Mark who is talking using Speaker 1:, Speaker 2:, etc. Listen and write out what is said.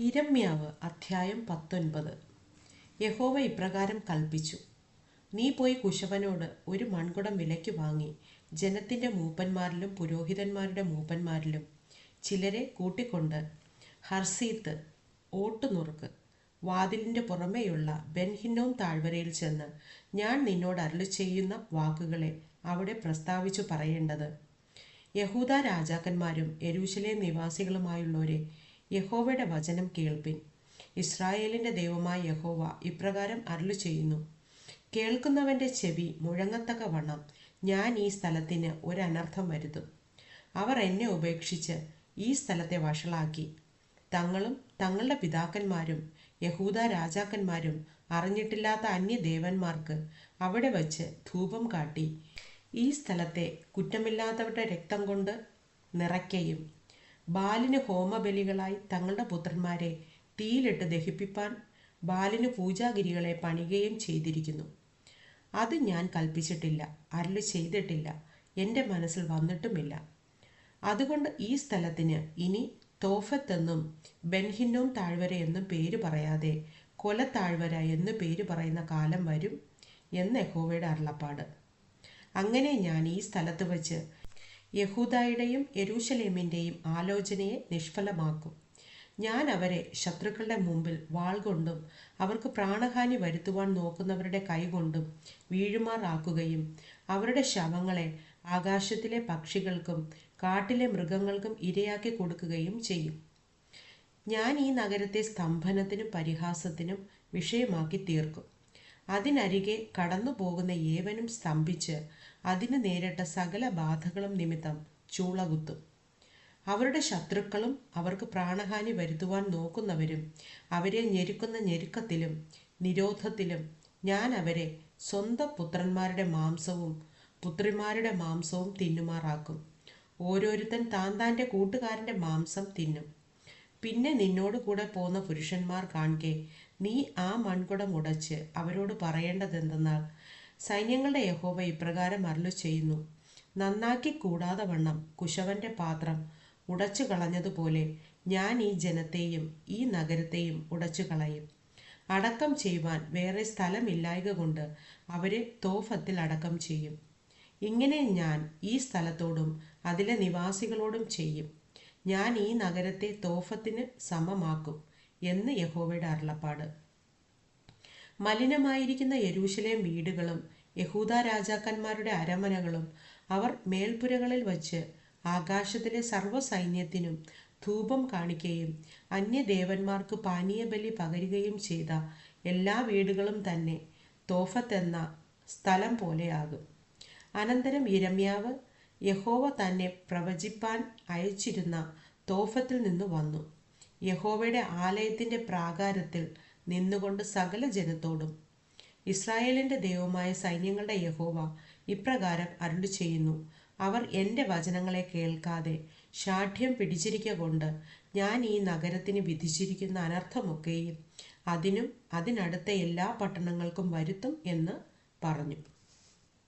Speaker 1: ഇരമ്യാവ് അധ്യായം പത്തൊൻപത്. യഹോവ ഇപ്രകാരം കൽപ്പിച്ചു നീ പോയി കുശവനോട് ഒരു മൺകുടം വിലയ്ക്ക് വാങ്ങി ജനത്തിന്റെ മൂപ്പന്മാരിലും പുരോഹിതന്മാരുടെ മൂപ്പന്മാരിലും ചിലരെ കൂട്ടിക്കൊണ്ട് ഹർസീത്ത് ഓട്ടുനുറുക്ക്. വാതിലിന്റെ പുറമേയുള്ള ബെൻഹിന്നോം താഴ്വരയിൽ ചെന്ന് ഞാൻ നിന്നോട് അരുളി ചെയ്യുന്ന വാക്കുകളെ അവിടെ പ്രസ്താവിച്ചു പറയേണ്ടത്. യഹൂദ രാജാക്കന്മാരും എരൂശലേ നിവാസികളുമായുള്ളവരെ യഹോവയുടെ വചനം കേൾപ്പിൻ. ഇസ്രായേലിന്റെ ദൈവമായ യഹോവ ഇപ്രകാരം അരുളു ചെയ്യുന്നു. കേൾക്കുന്നവന്റെ ചെവി മുഴങ്ങത്തക്ക വണ്ണം. ഞാൻ ഈ സ്ഥലത്തിന് ഒരനർത്ഥം വരുത്തും. അവർ എന്നെ ഉപേക്ഷിച്ച് ഈ സ്ഥലത്തെ വഷളാക്കി. തങ്ങളും തങ്ങളുടെ പിതാക്കന്മാരും യഹൂദ രാജാക്കന്മാരും അറിഞ്ഞിട്ടില്ലാത്ത അന്യദേവന്മാർക്ക് അവിടെ വച്ച് ധൂപം കാട്ടി. ഈ സ്ഥലത്തെ കുറ്റമില്ലാത്തവരുടെ രക്തം കൊണ്ട് നിറയ്ക്കയും ബാലിന് ഹോമബലികളായി തങ്ങളുടെ പുത്രന്മാരെ തീയിലിട്ട് ദഹിപ്പിപ്പാൻ ബാലിന് പൂജാഗിരികളെ പണിയുകയും ചെയ്തിരിക്കുന്നു. അത് ഞാൻ കൽപ്പിച്ചിട്ടില്ല അരുളി ചെയ്തിട്ടില്ല എന്റെ മനസ്സിൽ വന്നിട്ടുമില്ല. അതുകൊണ്ട് ഈ സ്ഥലത്തിന് ഇനി തോഫത്തെന്നും ബെൻഹിന്നോം താഴ്വര എന്നും പേര് പറയാതെ കൊല താഴ്വര എന്ന് പേര് പറയുന്ന കാലം വരും എന്ന് യഹോവയുടെ അരുളപ്പാട്. അങ്ങനെ ഞാൻ ഈ സ്ഥലത്ത് വച്ച് യഹൂദായുടെയും യെരൂശലേമിന്റെയും ആലോചനയെ നിഷ്ഫലമാക്കും. ഞാൻ അവരെ ശത്രുക്കളുടെ മുമ്പിൽ വാൾ കൊണ്ടും അവർക്ക് പ്രാണഹാനി വരുത്തുവാൻ നോക്കുന്നവരുടെ കൈകൊണ്ടും വീഴുമാറാക്കുകയും അവരുടെ ശവങ്ങളെ ആകാശത്തിലെ പക്ഷികൾക്കും കാട്ടിലെ മൃഗങ്ങൾക്കും ഇരയാക്കി കൊടുക്കുകയും ചെയ്യും. ഞാൻ ഈ നഗരത്തെ സ്തംഭനത്തിനും പരിഹാസത്തിനും വിഷയമാക്കി തീർക്കും. അതിനരികെ കടന്നു പോകുന്ന ഏവനും സ്തംഭിച്ച് അതിന് നേരിട്ട സകല ബാധകളും നിമിത്തം ചൂളകുത്തും. അവരുടെ ശത്രുക്കളും അവർക്ക് പ്രാണഹാനി വരുത്തുവാൻ നോക്കുന്നവരും അവരെ ഞെരുക്കുന്ന ഞെരുക്കത്തിലും നിരോധത്തിലും ഞാൻ അവരെ സ്വന്തം പുത്രന്മാരുടെ മാംസവും പുത്രിമാരുടെ മാംസവും തിന്നുമാറാക്കും. ഓരോരുത്തൻ താൻ താന്റെ കൂട്ടുകാരന്റെ മാംസം തിന്നും. പിന്നെ നിന്നോട് കൂടെ പോന്ന പുരുഷന്മാർ കാൺകെ നീ ആ മൺകുടം ഉടച്ച് അവരോട് പറയേണ്ടതെന്തെന്നാൽ സൈന്യങ്ങളുടെ യഹോവ ഇപ്രകാരം അരുളു ചെയ്യുന്നു നന്നാക്കി കൂടാതെ വണ്ണം കുശവന്റെ പാത്രം ഉടച്ചു കളഞ്ഞതുപോലെ ഞാൻ ഈ ജനത്തെയും ഈ നഗരത്തെയും ഉടച്ചു കളയും. അടക്കം ചെയ്യുവാൻ വേറെ സ്ഥലമില്ലായക കൊണ്ട് അവരെ തോഫത്തിൽ അടക്കം ചെയ്യും. ഇങ്ങനെ ഞാൻ ഈ സ്ഥലത്തോടും അതിലെ നിവാസികളോടും ചെയ്യും. ഞാൻ ഈ നഗരത്തെ തോഫത്തിന് സമമാക്കും എന്ന് യഹോവയുടെ അരുളപ്പാട്. മലിനമായിരിക്കുന്ന യരൂശലേം വീടുകളും യഹൂദ രാജാക്കന്മാരുടെ അരമനകളും അവർ മേൽപ്പുരകളിൽ വച്ച് ആകാശത്തിലെ സർവസൈന്യത്തിനും ധൂപം കാണിക്കുകയും അന്യദേവന്മാർക്ക് പാനീയബലി പകരുകയും ചെയ്ത എല്ലാ വീടുകളും തന്നെ തോഫത്തെന്ന സ്ഥലം പോലെയാകും. അനന്തരം ഇരമ്യാവ് യഹോവ തന്നെ പ്രവചിപ്പാൻ അയച്ചിരുന്ന തോഫത്തിൽ നിന്ന് വന്നു. യഹോവയുടെ ആലയത്തിന്റെ പ്രാകാരത്തിൽ നിന്നുകൊണ്ട് സകല ജനത്തോടും ഇസ്രായേലിന്റെ ദൈവമായ സൈന്യങ്ങളുടെ യഹോവ ഇപ്രകാരം അരുളി ചെയ്യുന്നു അവർ എന്റെ വചനങ്ങളെ കേൾക്കാതെ ഷാഠ്യം പിടിച്ചിരിക്ക കൊണ്ട് ഞാൻ ഈ നഗരത്തിന് വിധിച്ചിരിക്കുന്ന അനർത്ഥമൊക്കെയും അതിനും അതിനടുത്ത എല്ലാ പട്ടണങ്ങൾക്കും വരുത്തും എന്ന് പറഞ്ഞു.